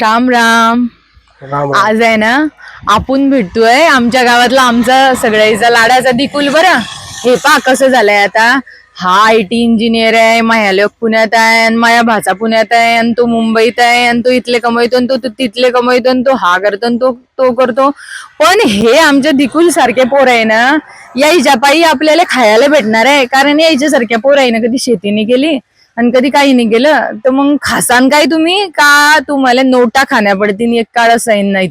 राम राम. आज आहे ना आपण भेटतोय. आमच्या गावातला आमचा सगळ्याचा लाडाचा दिकुल बरं. हे पा कसं झालंय आता. हा आय टी इंजिनियर आहे माया लोक पुण्यात आहे आणि माया भाचा पुण्यात आहे आणि तो मुंबईत आहे आणि तो इथले कमवतो आणि तो तिथले कमवतो आणि तो हा करतो आणि तो तो करतो. पण हे आमच्या दिकुल सारखे पोर आहे ना यायच्या पायी आपल्याला खायला भेटणार आहे. कारण यायच्या सारख्या पोर आहे ना कधी शेतीने केली. आणि कधी काही नाही गेलं तर मग खासान काय तुम्ही? का तुम्हाला नोटा खाण्या पडतील एक काळ असाईन नाही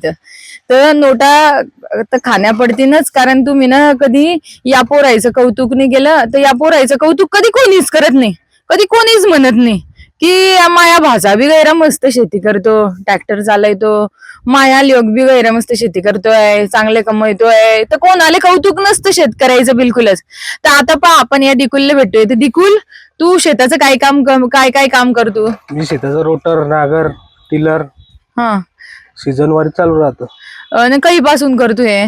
तर नोटा तर खाण्या पडतीनच कारण तुम्ही ना कधी या पोरायचं कौतुक नाही केलं तर या पोरायचं कौतुक कधी कोणीच करत नाही. कधी कोणीच म्हणत नाही. की माया भाचा बी गैरा मस्त शेती करतो ट्रॅक्टर चालवतो माया लोक बी गैरा मस्त शेती करतोय चांगले कमवतोय तर कोणाला कौतुक नसतं शेतकऱ्याचं बिलकुलच. तर आता पहा आपण या दिकुलला भेटतोय तर दिकुल तू शेताचं काय काम कम- काय काय काम करतो? मी शेताचं रोटर नागर टिलर हा. सीझन वारी चालू राहतं. आणि काही पासून करतो हे?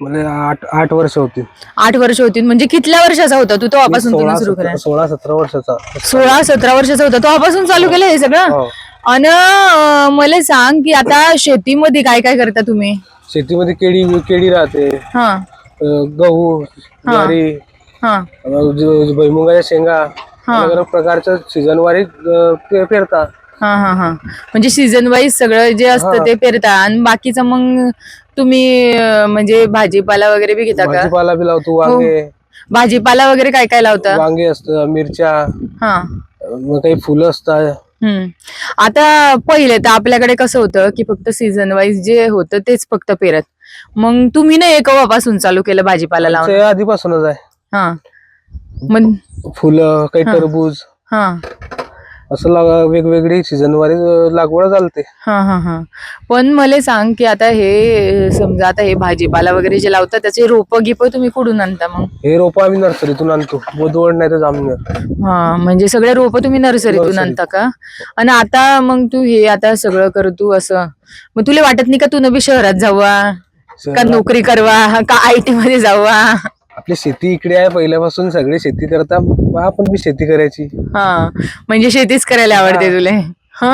मला आठ आठ वर्ष होती. आठ वर्ष होती. म्हणजे कितल्या वर्षाचा होता तू तेव्हापासून सोळा तुम्ही सुरू सोळा सतरा वर्षाचा. सोळा सतरा वर्षाचा होता. तेव्हापासून चालू केलं हे सगळं? हो. आणि मला सांग की आता शेतीमध्ये काय काय करता तुम्ही? शेतीमध्ये केळी केळी राहते. हा. गहू ज्वारी हा. भुईमुगाच्या शेंगा अलग अलग प्रकारचं सीझन वारी अं, पे- पेरतात. हा हा हा. म्हणजे सीझन वाईज सगळं जे असतं ते पेरता. आणि बाकीचं मग तुम्ही अं, म्हणजे भाजीपाला वगैरे बी घेता का? भाजीपाला बी लावतो वांगे. भाजीपाला वगैरे काय काय लावता? वांगे असतं मिरच्या. हा. मग काही फुलं असतात. हम्म. आता पहिले तर आपल्याकडे कसं होतं की फक्त सीझन वाईज जे होतं तेच फक्त पेरत. मग तुम्ही ना एक चालू केलं भाजीपाला लावून ते आधीपासूनच आहे. हा. मग फुलं काही टरबूज. हा. असं लाग- वेगवेगळी सीझन वारी अं, लागवड चालते हा हा हा. पण मला सांग की आता हे समजा आता हे भाजीपाला वगैरे जे लावतात त्याचे रोप गिप तुम्ही कुठून आणता मग? हे रोप आम्ही नर्सरीतून आणतो. बोदवड नाही तर जामनेर. हा म्हणजे सगळे रोप तुम्ही नर्सरीतून आणता का? आणि आता मग तू हे आता सगळं करतो असं. मग तुला वाटत नाही का तू नवी शहरात जावा? का नोकरी करवा? का आय टी मध्ये जावा? आपली शेती इकडे आहे. पहिल्यापासून सगळे शेती करता. मग आपण बी शेती करायची. हा. म्हणजे शेतीच करायला आवडते तुले. हा.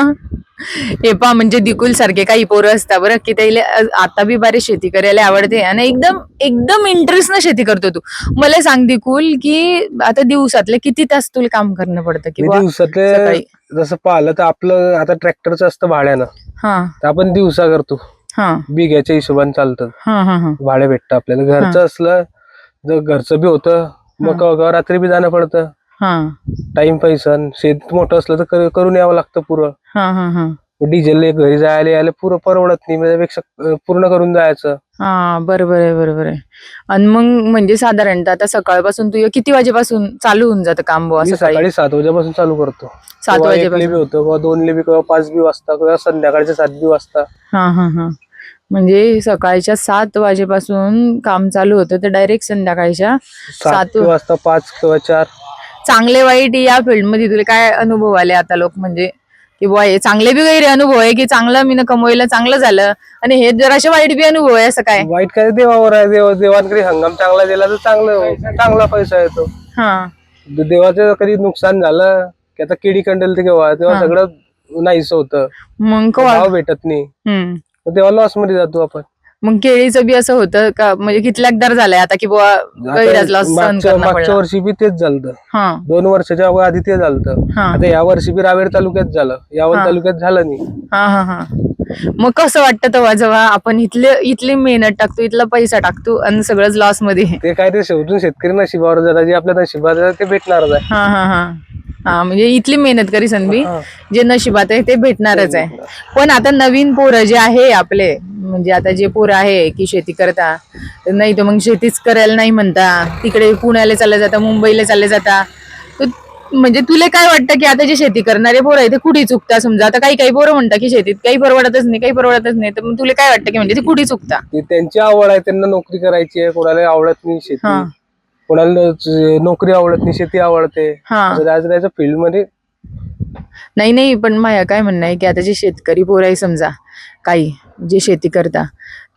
हे पा म्हणजे दिकुल सारखे काही पोरं असतात बरं की त्याला आता बी बारे शेती करायला आवडते आणि एकदम एकदम इंटरेस्ट न शेती करतो तू. मला सांग दिकुल की आता दिवसातले किती तास तुला काम करणं पडतं? किंवा दिवसातले. जसं पाहिलं तर आपलं आता ट्रॅक्टरचं असतं भाड्यानं. हा. तर आपण दिवसा करतो. हा. बिघ्याच्या हिशोबाने चालतं. भाडे भेटतं आपल्याला. घरचं असलं जर घरचं बी होतं मग रात्री बी जाणं पडतं. टाइम पैसा शेत मोठं असलं तर कर- करून यावं लागतं पुरं. हा हा हा. डिझेल घरी जायला यायला पुरं परवडत नाही. त्यापेक्षा अं, पूर्ण करून जायचं. हा बरोबर आहे बरोबर आहे. आणि मग म्हणजे साधारणतः आता सकाळपासून तू किती वाजेपासून चालू होऊन जातं काम बुवा मी सकाळी? सकाळी सात वाजेपासून चालू करतो. सात केव्हा वाजेपासून? बी होतं किंवा दोनले बी किंवा पाच बी वाजता किंवा संध्याकाळच्या सात बी वाजता. हा हा हा. म्हणजे सकाळच्या सात वाजेपासून काम चालू होतं तर डायरेक्ट संध्याकाळच्या सात सात वाजता पाच किंवा चार. चांगले वाईट या फील्डमध्ये तुला काय अनुभव आले आता लोक म्हणजे? की बुवा हे चांगले बी गैरे अनुभव आहे की चांगलं मी कमवायला चांगलं झालं आणि हे जराशे वाईट बी अनुभव आहे असं काय? वाईट काय देवावर आहे देव देवान कधी हंगाम चांगला दिला तर चांगलं चांगला पैसा येतो. हा. देवाचं कधी नुकसान झालं की आता किडी कंडल ते केव्हा तेव्हा सगळं नाहीस होतं. मग भाव भेटत नाही. तेव्हा लॉसमध्ये जातो आपण. मग केळीचं बी असं होतं का? म्हणजे कितल्याकदार झालंय आता की बुवा सहन मागच्या करणं मागच्या पडलं वर्षी बी तेच झालं हा. दोन वर्षाच्या आधी ते झालं हा. आता या वर्षी बी रावेर तालुक्यात झालं. यावल तालुक्यात झालं नाही. हा हा हा. मग कसं वाटतं तेव्हा जेव्हा आपण इथले इथली मेहनत टाकतो इथला पैसा टाकतो आणि सगळंच लॉसमध्ये? ते काय ते शेवटून शेतकरी नशिबावर जातात जे आपल्या नशिबात आहे ते भेटणारच आहे. हा हा हा. हा म्हणजे इथली मेहनत करी संधी. जे नशिबात आहे ते भेटणारच आहे. पण आता नवीन पोरं जे आहे आपले म्हणजे आता जे पोरं आहे की शेती करता नाही तर मग शेतीच करायला नाही म्हणता तिकडे पुण्याला चालले जाता मुंबईला चालले जाता म्हणजे तुला काय वाटतं की आता जे शेती करणारे पोरं आहे ते कुठे चुकता? समजा आता काही काही पोरं म्हणतात की शेतीत काही परवडतच नाही काही परवडतच नाही तर मग तुला काय वाटतं की म्हणजे ते कुठे चुकता? ते त्यांची आवड आहे त्यांना नोकरी करायची आहे कोणाला आवडत नाही शेती. कोणाला ज- नोकरी आवडत नाही शेती आवडते. हा. फील्डमध्ये नाही नाही पण माया काय म्हणणं आहे की आता जे शेतकरी पोर आहे समजा काही जे शेती करता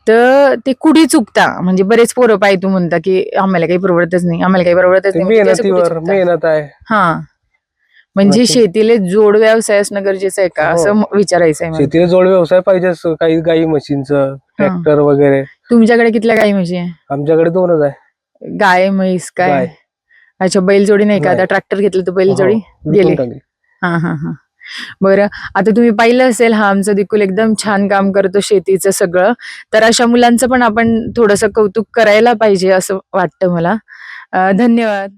तर ते कुठे चुकता? म्हणजे बरेच पोरं पाहिजे तू म्हणता की आम्हाला काही परवडतच नाही आम्हाला काही परवडतच ते नाही म्हणजे ते असं कुठे मेहनतीवर चुकता? मेहनत आहे. हा. म्हणजे नक्की. शेतीला जोड व्यवसाय असणं गरजेचं आहे का? हो. असं म- विचारायचं आहे मला. शेतीला जोड व्यवसाय पाहिजे असं काही गाई म्हशींचं ट्रॅक्टर वगैरे. तुमच्याकडे कितल्या गाई म्हशी आहे? आमच्याकडे दोनच आहे. गाय म्हैस काय गाय. अच्छा बैलजोडी नाही का नाही. आता ट्रॅक्टर घेतलं तर बैलजोडी हो, गेली. विकून टाकली. हा हा हा बरं आता तुम्ही पाहिलं असेल हा आमचा दिकुल एकदम छान काम करतो शेतीचं सगळं तर अशा मुलांचं पण आपण थोडंसं कौतुक करायला पाहिजे असं वाटतं मला अं, धन्यवाद